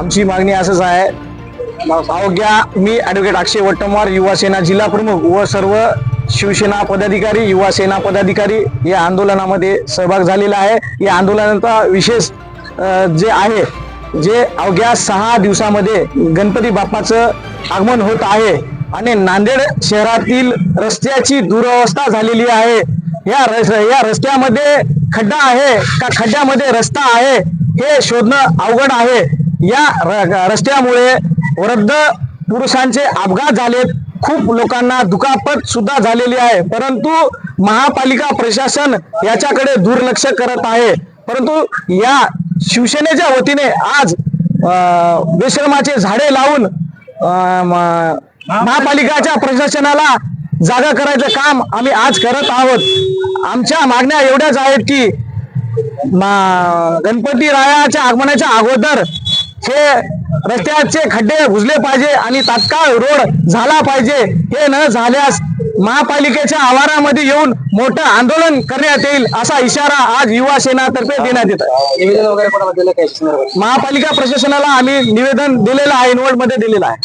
आमची मागणी असंच आहे. अवघ्या मी ॲडव्होकेट अक्षय वट्टमवार युवा सेना जिल्हा प्रमुख व सर्व शिवसेना पदाधिकारी युवा सेना पदाधिकारी या आंदोलनामध्ये सहभाग झालेला आहे. या आंदोलनाचा विशेष जे आहे जे अवघ्या सहा दिवसामध्ये गणपती बाप्पाचं आगमन होत आहे आणि नांदेड शहरातील रस्त्याची दुरवस्था झालेली आहे. या रस या रस्त्यामध्ये खड्डा आहे का खड्ड्यामध्ये रस्ता आहे हे शोधणं अवघड आहे. या र- रस्त्यामुळे वृद्ध पुरुषांचे अपघात झालेत. खूप लोकांना दुखापत सुद्धा झालेली आहे. परंतु महापालिका प्रशासन याच्याकडे दुर्लक्ष करत आहे. परंतु या शिवसेनेच्या वतीने आज विश्रमाचे झाडे लावून महापालिकाच्या प्रशासनाला जागा करायचं काम आम्ही आज करत आहोत. आमच्या मागण्या एवढ्याच आहेत की गणपती रायाच्या आगमनाच्या अगोदर हे रस्त्याचे खड्डे बुजले पाहिजे आणि तात्काळ रोड झाला पाहिजे. हे न झाल्यास महापालिकेच्या आवारामध्ये येऊन मोठं आंदोलन करण्यात येईल असा इशारा आज युवा सेनातर्फे देण्यात येत आहे महापालिका प्रशासनाला आम्ही निवेदन दिलेलं आहे नोटमध्ये दिलेलं आहे.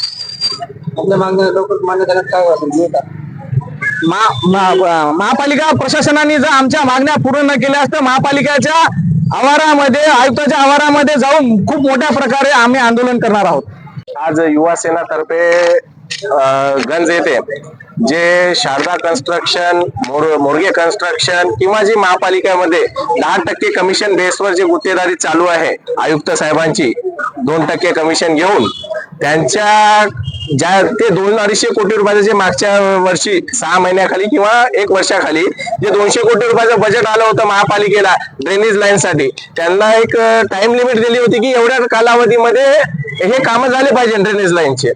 महापालिका प्रशासनाने जर आमच्या मागण्या पूर्ण न केल्या असतं महापालिकेच्या आवारामध्ये आयुक्ताच्या आवारामध्ये जाऊन खूप मोठ्या प्रकारे आम्ही आंदोलन करणार आहोत. आज युवा सेनातर्फे गंज येते जे शारदा कन्स्ट्रक्शन मोर- मोरगे कन्स्ट्रक्शन किंवा जी महापालिकेमध्ये दहा टक्के कमिशन बेसवर जी गुत्तेदारी चालू आहे आयुक्त साहेबांची दोन टक्के कमिशन घेऊन त्यांच्या ज्या ते दोन अडीचशे कोटी रुपयाचं जे मागच्या वर्षी सहा महिन्याखाली किंवा एक वर्षाखाली जे दोनशे कोटी रुपयाचं बजेट आलं होतं महापालिकेला ड्रेनेज लाईन साठी त्यांना एक टाइम लिमिट दिली होती की एवढ्या कालावधीमध्ये हे काम झाले पाहिजे ड्रेनेज लाईनचे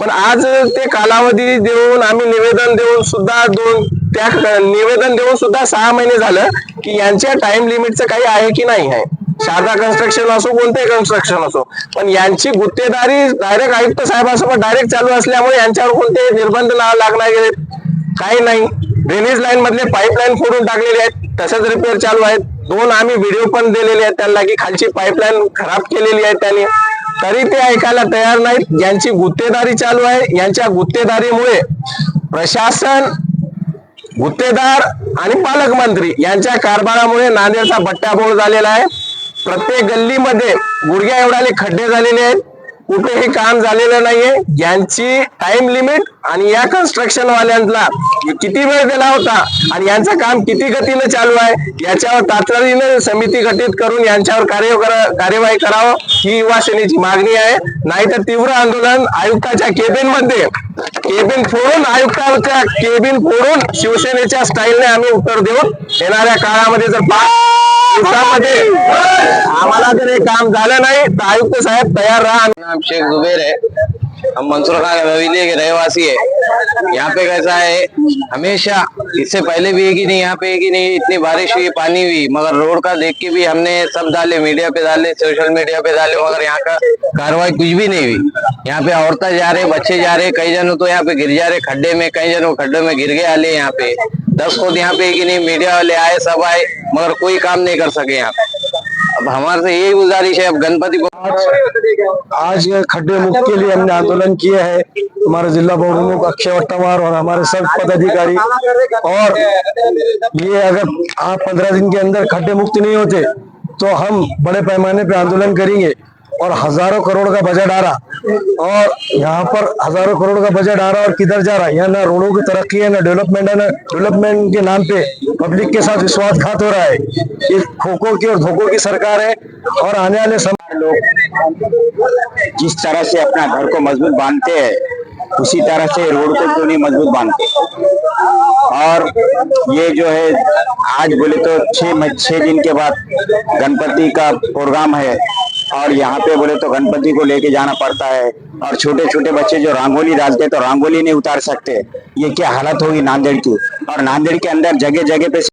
पण आज ते कालावधी देऊन आम्ही निवेदन देऊन सुद्धा दोन त्या निवेदन देऊन सुद्धा सहा महिने झालं की यांच्या टाइम लिमिटचं काही आहे की नाही आहे. शारदा कन्स्ट्रक्शन असो कोणतेही कन्स्ट्रक्शन असो. पण यांची गुत्तेदारी डायरेक्ट आयुक्त साहेबांसोबत डायरेक्ट चालू असल्यामुळे यांच्यावर कोणते निर्बंध ला- लागणार गेले काही नाही. ड्रेनेज लाईन मधले पाईपलाईन फोडून टाकलेले आहेत. तसेच रिपेअर चालू आहेत. दोन आम्ही व्हिडिओ पण दिलेले आहेत त्यांना की खालची पाईपलाईन खराब केलेली आहे त्यांनी. तरी ते ऐकायला तयार नाहीत. यांची गुत्तेदारी चालू आहे. यांच्या गुत्तेदारीमुळे प्रशासन गुत्तेदार आणि पालकमंत्री यांच्या कारभारामुळे नांदेडचा बट्ट्याबोळ झालेला आहे. प्रत्येक गल्लीमध्ये गुडघ्या एवढाले खड्डे झालेले आहेत. कुठेही काम झालेलं नाहीये. यांची टाइम लिमिट आणि या कन्स्ट्रक्शन वाल्यांना किती वेळ दिला होता आणि यांचं काम किती गतीनं चालू आहे याच्यावर तातडीनं समिती गठीत करून यांच्यावर कार्य कार्यवाही करावं ही युवा सेनेची मागणी आहे. नाहीतर तीव्र आंदोलन आयुक्ताच्या केबिनमध्ये. केबिन फोडून आयुक्ताच्या केबिन फोडून शिवसेनेच्या स्टाईलने आम्ही उत्तर देऊन येणाऱ्या काळामध्ये जर पाच दिवसामध्ये आम्हाला जर हे काम झालं नाही. तर आयुक्त साहेब तयार राहा. नाम शेख जुबेर है हम मंसूर खान रवीले के रहवासी है यहाँ पे कैसा है? हमेशा इससे पहले भी है कि नहीं यहाँ पे है कि नहीं? इतनी बारिश हुई पानी हुई मगर रोड का देख के भी हमने सब डाले मीडिया पे डाले सोशल मीडिया पे डाले मगर यहाँ का कार्रवाई कुछ भी नहीं हुई। यहाँ पे औरतें जा रहे बच्चे जा रहे कई जनों तो यहाँ पे गिर जा रहे खड्डे में कई जनों खड्डे में गिर गए आले यहाँ पे। दस खुद यहाँ पे है कि नहीं? मीडिया वाले आए सब आए मगर कोई काम नहीं कर सके यहाँ। अब हमारे से यही गुजारिश है, अब गणपति को आज खड्डे मुक्त के लिए हमने आंदोलन किया है। हमारे जिला प्रमुख अक्षय वट्टवार और हमारे सब पदाधिकारी। और ये अगर आप पंद्रह दिन के अंदर खड्डे मुक्त नहीं होते तो हम बड़े पैमाने पे आंदोलन करेंगे। और हज़ारों करोड़ का बजट आ रहा। और यहाँ पर हज़ारों करोड़ का बजट आ रहा और किधर जा रहा है? यहाँ ना रोडों की तरक्की है, ना डेवलपमेंट है, ना डेवलपमेंट के नाम पे पब्लिक के साथ विश्वासघात हो रहा है। ये खोखो की और धोखों की सरकार है और आने वाले समय लोग जिस तरह से अपना घर को मज़बूत बांधते हैं, उसी तरह से रोड को क्यों नहीं मज़बूत बांधते? और ये जो है, आज बोले तो छह दिन के बाद गणपति का प्रोग्राम है। और यहाँ पे बोले तो गणपति को लेके जाना पड़ता है। और छोटे छोटे बच्चे जो रंगोली डालते तो रंगोली नहीं उतार सकते। ये क्या हालत होगी नांदेड़ की? और नांदेड़ के अंदर जगह जगह पे